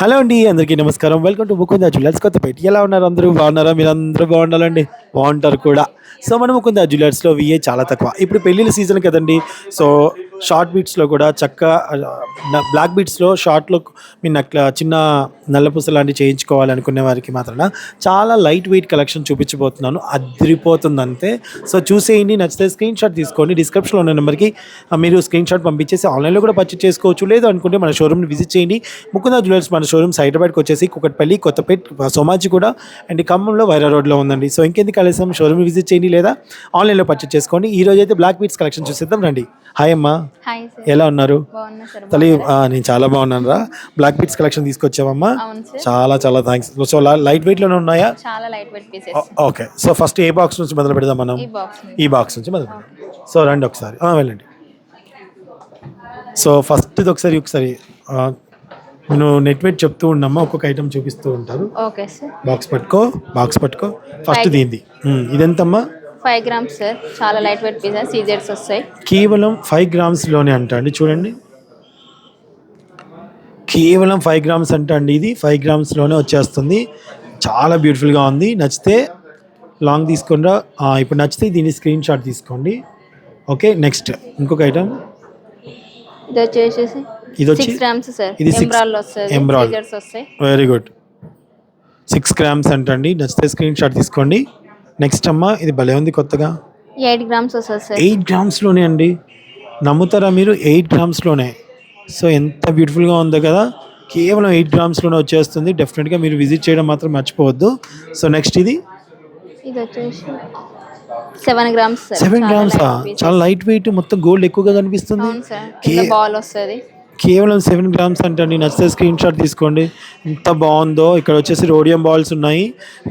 Hello అండి అందరికీ నమస్కారం. Welcome to Mukunda jewellers Kothapet. ఎలా ఉన్నారు అందరూ? బాగున్నారా? మీరు అందరూ బాగుండాలండి? బాగుంటారు కూడా. సో మనం కొంత జ్యువెలర్స్లో విఏ చాలా తక్కువ. ఇప్పుడు పెళ్ళిళ్ళ సీజన్ కదండి సో షార్ట్ బీట్స్లో కూడా చక్క బ్లాక్ బీట్స్లో షార్ట్లో మీ నక్ల చిన్న నల్లపూస లాంటివి చేయించుకోవాలనుకునే వారికి మాత్రం చాలా లైట్ వెయిట్ కలెక్షన్ చూపించబోతున్నాను. అదిరిపోతుంది అంతే. సో చూసేయండి నచ్చితే స్క్రీన్ షాట్ తీసుకోండి. డిస్క్రిప్షన్లో ఉన్న నెంబర్కి మీరు స్క్రీన్ షాట్ పంపించేసి ఆన్లైన్లో కూడా పర్చేస్ చేసుకోవచ్చు. లేదు అనుకుంటే మన షోరూమ్ని విజిట్ చేయండి. ముకుంద జ్యువెలర్స్ మన షోరూమ్స్ హైదరాబాద్కి వచ్చేసి కుకట్పల్లి కొత్తపేట్ సోమాజి కూడా అండ్ ఖమ్మంలో వైరా రోడ్లో ఉందండి. సో ఇంకెందుకు కలిసాం షోరూమ్ విజిట్ చేయండి లేదా ఆన్లైన్లో పర్చేస్ చేసుకోండి. ఈ రోజు అయితే బ్లాక్ బీట్స్ కలెక్షన్ చూసేద్దాం రండి. హాయ్ అమ్మా. ఎలా ఉన్నారు? తల్లి నేను చాలా బాగున్నాను రా. బ్లాక్ బీట్స్ కలెక్షన్ తీసుకొచ్చావమ్మా. చాలా చాలా థ్యాంక్స్ సో లైట్ వెయిట్లోనే ఉన్నాయా? చాలా light weight pieces oh- okay so first A box నుంచి మొదలు పెడదాం మనం? ఈ బాక్స్ నుంచి. మొదలు పెడదాం. సో రండి ఒకసారి. వెళ్ళండి. సో ఫస్ట్ ఒకసారి ఒకసారి ఆ, నేను నెట్ వెయిట్ చెప్తూ ఉండమ్మా ఒక్కొక్క ఐటమ్ చూపిస్తూ ఉంటారు. ఓకే సార్ బాక్స్ పట్టుకో బాక్స్ పట్టుకో. ఫస్ట్ దీంది ఉమ్, ఇదెంతమ్మా? ఫైవ్ గ్రామ్స్ సార్ చాలా లైట్ వెయిట్ పీసెస్ సీజర్స్ వస్తాయి. కేవలం ఫైవ్ గ్రామ్స్లోనే అంట అండి చూడండి. కేవలం ఫైవ్ గ్రామ్స్ అంట అండి ఇది. ఫైవ్ గ్రామ్స్లోనే వచ్చేస్తుంది. చాలా బ్యూటిఫుల్గా ఉంది. నచ్చితే లాంగ్ తీసుకుండా ఇప్పుడు నచ్చితే దీని స్క్రీన్ షాట్ తీసుకోండి. ఓకే నెక్స్ట్ ఇంకొక ఐటమ్ ఇది వచ్చేసి ఇది వచ్చి ఇది ఎంబ్రాల్ వెరీ గుడ్ సిక్స్ గ్రామ్స్ అంటండి. నచ్చితే స్క్రీన్ షాట్ తీసుకోండి. నెక్స్ట్ అమ్మ ఇది భలే ఉంది కొత్తగా. ఎయిట్ గ్రామ్స్ వస్తుంది సార్ ఎయిట్ గ్రామ్స్లోనే అండి. నమ్ముతారా మీరు? ఎయిట్ గ్రామ్స్లోనే సో ఎంత బ్యూటిఫుల్గా ఉందో కదా. కేవలం ఎయిట్ గ్రామ్స్లోనే వచ్చేస్తుంది. డెఫినెట్గా మీరు విజిట్ చేయడం మాత్రం మర్చిపోవద్దు. సో నెక్స్ట్ ఇది. ఇది వచ్చేసి సెవెన్ గ్రామ్స్ సెవెన్ చాలా గ్రామ్స్. చాలా లైట్ వెయిట్ మొత్తం గోల్డ్ ఎక్కువగా కనిపిస్తుంది. బాల్ వస్తుంది. కేవలం సెవెన్ గ్రామ్స్ అంటండి నచ్చితే స్క్రీన్ షాట్ తీసుకోండి. ఎంత బాగుందో. ఇక్కడ వచ్చేసి రోడియం బాల్స్ ఉన్నాయి.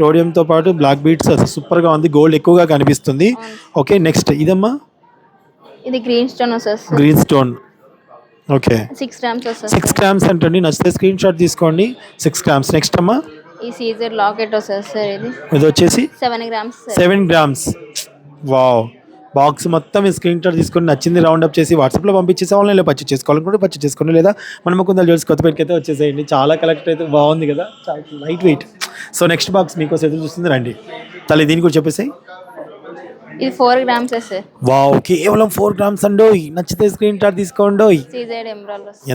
రోడియంతో పాటు బ్లాక్ బీట్స్ అసలు సూపర్గా ఉంది. గోల్డ్ ఎక్కువగా కనిపిస్తుంది. ఓకే నెక్స్ట్ ఇదమ్మా? ఇది గ్రీన్ స్టోన్ వస్తుంది green stone okay six grams వస్తుంది సిక్స్ గ్రామ్స్ అంటండి నచ్చితే స్క్రీన్ షాట్ తీసుకోండి. సిక్స్ గ్రామ్స్ నెక్స్ట్ అమ్మా? ఈ సీజర్ లాకెట్ వస్తుంది సార్ ఇది. ఇది వచ్చేసి seven grams seven grams wow box మొత్తం స్క్రీన్ షాట్ తీసుకొని నచ్చింది రౌండ్ అప్ చేసి వాట్సాప్లో పంపించేసి ఆన్లైన్లో పర్చేస్ చేసుకోవాలనుకుంటే పర్చేస్ చేసుకోండి. లేదా మనం కొందరు చూసి కొత్త అయితే వచ్చేసేయండి. చాలా కలెక్ట్ అయితే బాగుంది కదా. చాలా light weight so next box మీకోసం ఎదురు చూస్తుంది. రండి. తల్లి దీని కూడా చెప్పేసాయి. ఇది ఫోర్ గ్రామ్స్ సార్. వావ్ కేవలం ఫోర్ గ్రామ్స్ అండోయ్ నచ్చితే స్క్రీన్ షాట్ తీసుకోండి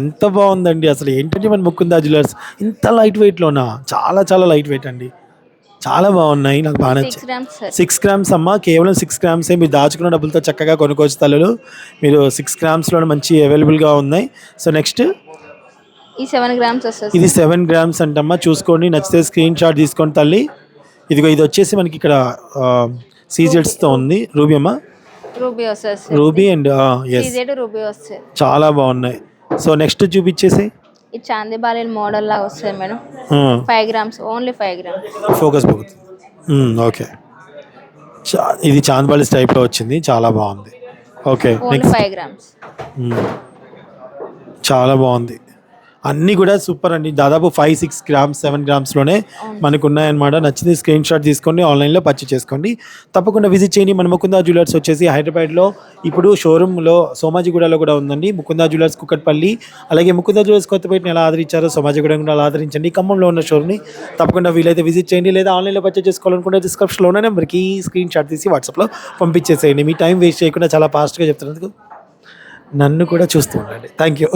ఎంత బాగుందండి అసలు. ఏంటంటే మన ముకుందా జ్యువెలర్స్ ఇంత లైట్ వెయిట్లోనా చాలా చాలా లైట్ వెయిట్ అండి. చాలా బాగున్నాయి నాకు బాగా నచ్చాయి. సిక్స్ గ్రామ్స్ అమ్మ కేవలం సిక్స్ గ్రామ్సే మీరు దాచుకున్న డబ్బులతో చక్కగా కొనుక్కోవచ్చు తల్లులు. మీరు సిక్స్ గ్రామ్స్లో మంచి అవైలబుల్గా ఉన్నాయి. సో నెక్స్ట్ ఈ సెవెన్ గ్రామ్స్ వస్తుంది ఇది సెవెన్ గ్రామ్స్ అంటమ్మా. చూసుకోండి నచ్చితే స్క్రీన్ షాట్ తీసుకోండి తల్లి. ఇదిగో ఇది వచ్చేసి మనకి ఇక్కడ సీజెడ్స్తో ఉంది. రూబీ అమ్మ. రూబీ వస్తుంది ruby and S CZ ruby వస్తుంది. చాలా బాగున్నాయి. సో నెక్స్ట్ చూపించేసి. ఈ చాందీ బాలీల మోడల్ లాగా వస్తుంది madam. Five grams only five grams focus పోతుంది ఓకే ఇది చాంద్బాలిస్ టైప్లో వచ్చింది చాలా బాగుంది. Okay five grams. చాలా బాగుంది. అన్నీ కూడా సూపర్ అండి. దాదాపు ఫైవ్ సిక్స్ గ్రామ్స్ సెవెన్ గ్రామ్స్లోనే మనకు ఉన్నాయన్నమాట నచ్చింది స్క్రీన్ షాట్ తీసుకోండి ఆన్లైన్లో పర్చేస్ చేసుకోండి. తప్పకుండా విజిట్ చేయండి. మన ముకుందా జ్యువెలర్స్ వచ్చేసి హైదరాబాద్లో ఇప్పుడు షోరూంలో సోమాజిగూడలో కూడా ఉందండి. ముకుందా జ్యువెలర్స్ కుక్కట్పల్లి అలాగే ముకుందా జ్యువెలర్స్ కొత్తపేటని ఎలా ఆదరించారో సోమాజిగూడ కూడా అలా ఆదరించండి. ఖమ్మంలో ఉన్న షోరూమ్ని తప్పకుండా వీలైతే విజిట్ చేయండి. లేదా ఆన్లైన్లో పర్చేస్ చేసుకోవాలనుకుంటే డిస్క్రిప్షన్లో ఉన్న నెంబర్కి స్క్రీన్ షాట్ తీసి వాట్సాప్లో పంపించేసేయండి. మీ టైం వేస్ట్ చేయకుండా చాలా ఫాస్ట్గా చెప్తున్నందుకు నన్ను కూడా చూస్తూ ఉండండి. Thank you